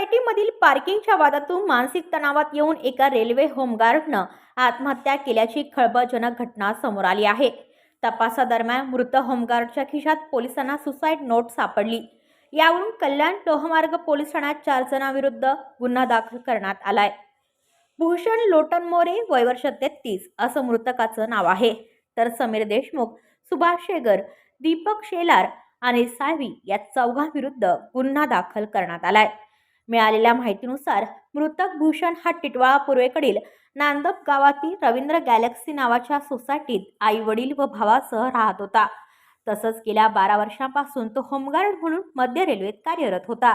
सोसायटीमधील पार्किंगच्या वादातून मानसिक तणावात येऊन एका रेल्वे होमगार्डनं आत्महत्या केल्याची खळबळजनक घटना समोर आली आहे. तपासादरम्यान मृत होमगार्डच्या खिशात पोलिसांना सुसाईड नोट सापडली. यावरून कल्याण लोहमार्ग पोलीस ठाण्यात चार जणांविरुद्ध गुन्हा दाखल करण्यात आलाय. भूषण लोटनमोरे वयवर्ष तेहतीस असं मृतकाचं नाव आहे. तर समीर देशमुख सुभाष शेगर दीपक शेलार आणि साळवी या चौघांविरुद्ध गुन्हा दाखल करण्यात आलाय. मिळालेल्या माहितीनुसार मृतक भूषण हा टिटवाळा पूर्वेकडील नांदप गावातील रवींद्र गॅलेक्सी नावाच्या सोसायटीत आई वडील व भावासह राहत होता. तसंच गेल्या बारा वर्षांपासून तो होमगार्ड म्हणून मध्य रेल्वेत कार्यरत होता.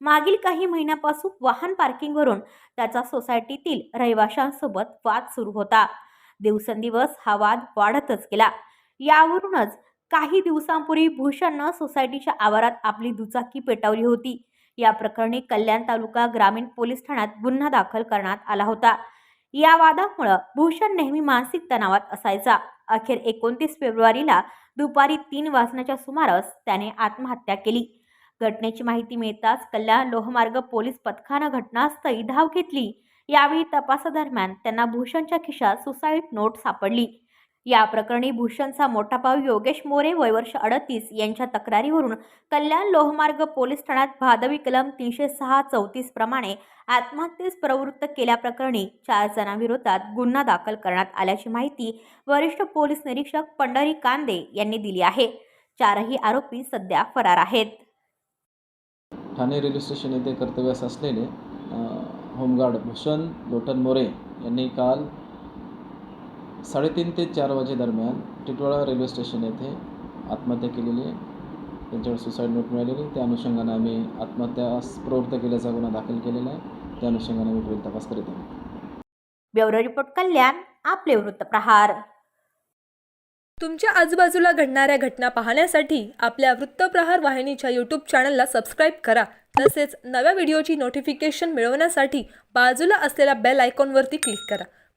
मागील काही महिन्यापासून वाहन पार्किंगवरून त्याचा सोसायटीतील रहिवाशांसोबत वाद सुरू होता. दिवसेंदिवस हा वाद वाढतच गेला. यावरूनच काही दिवसांपूर्वी भूषणनं सोसायटीच्या आवारात आपली दुचाकी पेटवली होती. या प्रकरणी कल्याण तालुका ग्रामीण पोलीस ठाण्यात गुन्हा दाखल करण्यात आला होता. या वादामुळं भूषण नेहमी मानसिक तणावात असायचा. अखेर एकोणतीस फेब्रुवारीला दुपारी तीन वाजण्याच्या सुमारास त्याने आत्महत्या केली. घटनेची माहिती मिळताच कल्याण लोहमार्ग पोलीस पथकानं घटनास्थळी धाव घेतली. यावेळी तपासादरम्यान त्यांना भूषणच्या खिशात सुसाईड नोट सापडली. या प्रकरणी भूषणचा मोठा भाऊ योगेश मोरे वयवर्ष अडतीस यांच्या तक्रारीवरून कल्याण लोहमार्ग पोलीस ठाण्यात भादवी कलम तीनशे सहा चौतीस प्रमाणे आत्महत्येस प्रवृत्त केल्याप्रकरणी चार जणांविरोधात गुन्हा दाखल करण्यात आल्याची माहिती वरिष्ठ पोलीस निरीक्षक पंढरी कांदे यांनी दिली आहे. चारही आरोपी सध्या फरार आहेत. ठाणे रेल्वे स्टेशन येथे कर्तव्यास असलेले होमगार्ड भूषण लोटन मोरे यांनी काल साडेतीन ते चार वाजे दरम्यान टिटवाळा रेल्वे स्टेशन येथे आत्महत्या केलेली आहे. त्यांच्यावर सुसाईड नोट मिळालेली त्या अनुषंगाने आम्ही आत्महत्यास प्रवृत्त केल्याचा गुन्हा दाखल केलेला आहे. त्या अनुषंगाने आम्ही पुढील तपास करीत आहोत. ब्युरो रिपोर्ट कल्याण आपले वृत्तप्रहार तुमच्या आजूबाजूला घडणाऱ्या घटना पाहण्यासाठी आपल्या वृत्तप्रहार वाहिनीच्या यूट्यूब चॅनलला सबस्क्राईब करा. तसेच नव्या व्हिडिओची नोटिफिकेशन मिळवण्यासाठी बाजूला असलेल्या बेल आयकॉनवरती क्लिक करा.